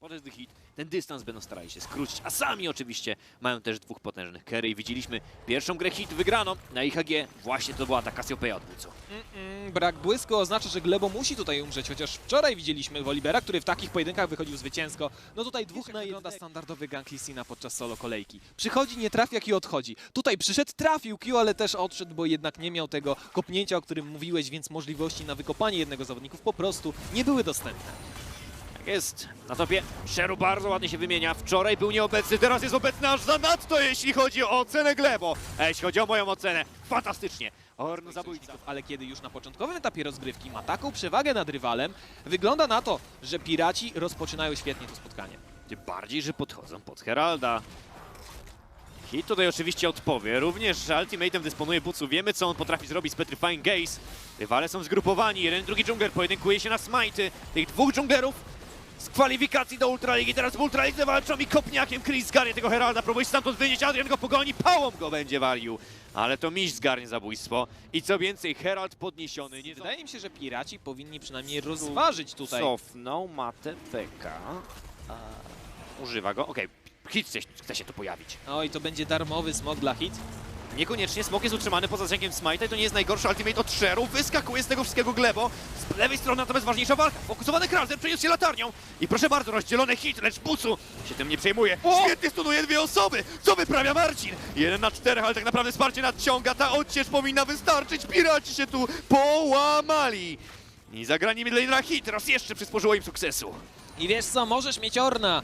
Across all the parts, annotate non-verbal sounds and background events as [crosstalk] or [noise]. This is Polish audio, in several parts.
Potężny hit, ten dystans będą starali się skrócić, a sami oczywiście mają też dwóch potężnych carry i widzieliśmy pierwszą grę hit wygraną na IHG, właśnie to była ta Cassiopeia od Buco. Mm, brak błysku oznacza, że Glebo musi tutaj umrzeć, chociaż wczoraj widzieliśmy Wolibera, który w takich pojedynkach wychodził zwycięsko. No tutaj dwóch na wygląda standardowy gank Lissina podczas solo kolejki. Przychodzi, nie trafia, Q odchodzi. Tutaj przyszedł, trafił Q, ale też odszedł, bo jednak nie miał tego kopnięcia, o którym mówiłeś, więc możliwości na wykopanie jednego z zawodników po prostu nie były dostępne. Jest, na topie Sheru bardzo ładnie się wymienia, wczoraj był nieobecny, teraz jest obecny aż zanadto, jeśli chodzi o ocenę Glebo. A jeśli chodzi o moją ocenę, fantastycznie. Orn zabójców. Ale kiedy już na początkowym etapie rozgrywki ma taką przewagę nad rywalem, wygląda na to, że piraci rozpoczynają świetnie to spotkanie. Tym bardziej, że podchodzą pod Heralda. Hit tutaj oczywiście odpowie. Również Ultimatem dysponuje Bucu. Wiemy, co on potrafi zrobić z Petrifying Gaze. Rywale są zgrupowani. Jeden, drugi dżungler pojedynkuje się na smajty. Tych dwóch dżunglerów z kwalifikacji do Ultraligi. Teraz w Ultralidze walczą i kopniakiem Chris zgarnie tego Heralda. Próbuje się stamtąd wynieść. Adrian go pogoni. Pałą go będzie walił. Ale to miś zgarnie zabójstwo. I co więcej, Herald podniesiony. Nie Wydaje mi się, że piraci powinni przynajmniej rozważyć tutaj. Cofnął matę PK. Używa go. Okej, Hit chce, chce się tu pojawić. Oj, to będzie darmowy smog dla hit. Niekoniecznie smok jest utrzymany poza zasięgiem Smite'a i to nie jest najgorszy ultimate od Sheru. Wyskakuje z tego wszystkiego Glebo. Z lewej strony natomiast ważniejsza walka. Fokusowany Kralzer przeniósł się latarnią. I proszę bardzo, rozdzielony hit, lecz Bucu się tym nie przejmuje. Świetnie stunuje dwie osoby. Co wyprawia Marcin? Jeden na czterech, ale tak naprawdę wsparcie nadciąga. Ta odcież powinna wystarczyć. Piraci się tu połamali. I zagranie midlanera hit raz jeszcze przysporzyło im sukcesu. I wiesz co, możesz mieć Orna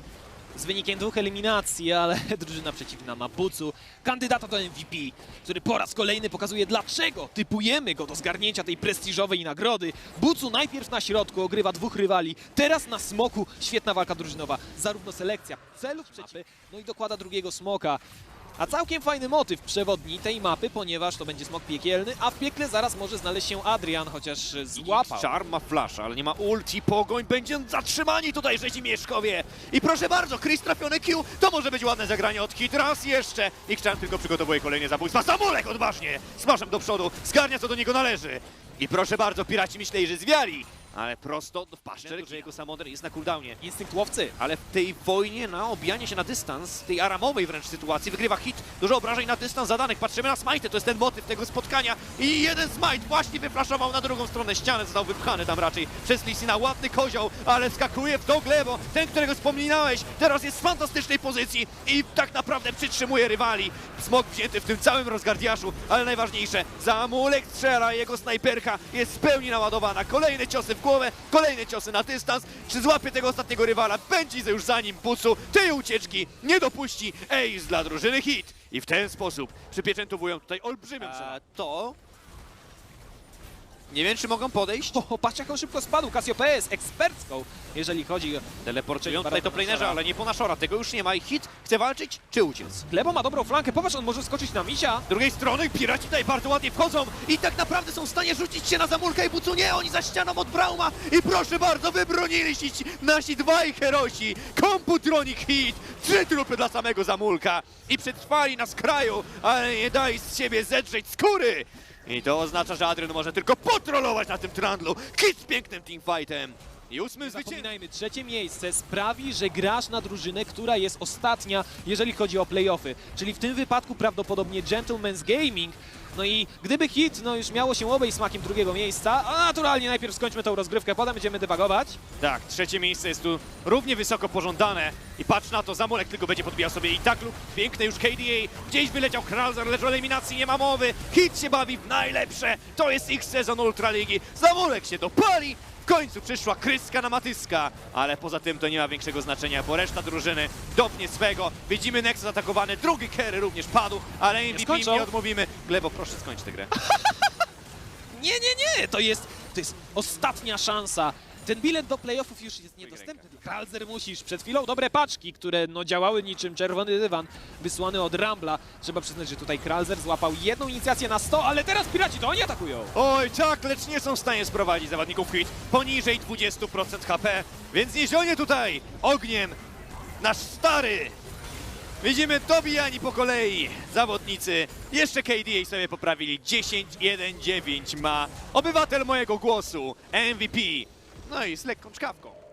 z wynikiem dwóch eliminacji, ale [laughs] drużyna przeciwna ma Bucu, kandydata do MVP, który po raz kolejny pokazuje dlaczego typujemy go do zgarnięcia tej prestiżowej nagrody. Bucu najpierw na środku ogrywa dwóch rywali, teraz na smoku świetna walka drużynowa, zarówno selekcja celów przeciwnych, no i dokłada drugiego smoka. A całkiem fajny motyw przewodni tej mapy, ponieważ to będzie smok piekielny, a w piekle zaraz może znaleźć się Adrian, chociaż złapał. Charm ma flash, ale nie ma ulti, pogoń, będzie zatrzymani tutaj Rzezimieszkowie. I proszę bardzo, Chris trafiony Q, to może być ładne zagranie od hit, raz jeszcze. I Charm tylko przygotowuje kolejne zabójstwa. Samolek odważnie, smażem do przodu, zgarnia co do niego należy. I proszę bardzo, piraci myśleli, że zwiali, ale prosto w paszczę, że jego samodar jest na cooldownie. Instynkt łowcy. Ale w tej wojnie na obijanie się na dystans, tej aramowej wręcz sytuacji, wygrywa hit. Dużo obrażeń na dystans zadanych. Patrzymy na smite, to jest ten motyw tego spotkania. I jeden smite właśnie wyflaszował na drugą stronę ściany, został wypchany tam raczej przez Lissina. Ładny kozioł, ale skakuje w to glebo. Ten, którego wspominałeś, teraz jest w fantastycznej pozycji i tak naprawdę przytrzymuje rywali. Smok wzięty w tym całym rozgardiaszu, ale najważniejsze, zamulek strzela, jego snajperka jest w pełni naładowana. Kolejne ciosy w głowę, kolejne ciosy na dystans. Czy złapie tego ostatniego rywala? Będzie już za nim Bucu. Tej ucieczki nie dopuści Ace dla drużyny Hit. I w ten sposób przypieczętowują tutaj olbrzymią przewagę. To... Nie wiem, czy mogą podejść. [laughs] O, patrz jak on szybko spadł. Cassiopeia jest ekspercką, jeżeli chodzi o... Teleportują Czyli tutaj to planerza, ale nie po Nashora. Tego już nie ma i Hit chce walczyć czy uciec. Glebo ma dobrą flankę, popatrz, on może skoczyć na misia. Z drugiej strony piraci tutaj bardzo ładnie wchodzą i tak naprawdę są w stanie rzucić się na Zamulka i Bucu. Nie, oni za ścianą od Brauma i proszę bardzo, wybronili się ci nasi dwaj herosi. Komputronic Hit, trzy trupy dla samego Zamulka i przetrwali na skraju, ale nie dali z siebie zedrzeć skóry. I to oznacza, że Adrian może tylko potrolować na tym trandlu. Hit z pięknym teamfightem. I ósmym zwycięstwem. Trzecie miejsce sprawi, że grasz na drużynę, która jest ostatnia, jeżeli chodzi o playoffy. Czyli w tym wypadku prawdopodobnie Gentleman's Gaming. No i gdyby hit, no już miało się obejść smakiem drugiego miejsca, a naturalnie najpierw skończmy tą rozgrywkę, potem będziemy dywagować. Tak, trzecie miejsce jest tu równie wysoko pożądane. I patrz na to, Zamulek tylko będzie podbijał sobie i tak lub piękne już KDA. Gdzieś wyleciał Kralzer, lecz o eliminacji nie ma mowy. Hit się bawi w najlepsze. To jest ich sezon Ultraligi. Zamulek się dopali. W końcu przyszła kryska na matyska, ale poza tym to nie ma większego znaczenia, bo reszta drużyny dopnie swego. Widzimy Nexus atakowany, drugi Kerry również padł, ale MVP skończą. nie odmówimy. Glebo, proszę skończ tę grę. [laughs] Nie, nie, nie, to jest, to jest ostatnia szansa. Ten bilet do playoffów już jest niedostępny. Kralzer musisz. Przed chwilą dobre paczki, które no, działały niczym czerwony dywan wysłany od Rambla. Trzeba przyznać, że tutaj Kralzer złapał jedną inicjację na 100, ale teraz piraci to oni atakują. Oj, tak, lecz nie są w stanie sprowadzić zawodników hit poniżej 20% HP, więc nie zionie tutaj ogniem nasz stary. Widzimy dobijani po kolei zawodnicy. Jeszcze KDA sobie poprawili. 10-1-9 ma obywatel mojego głosu, MVP. No i z lekką czkawką.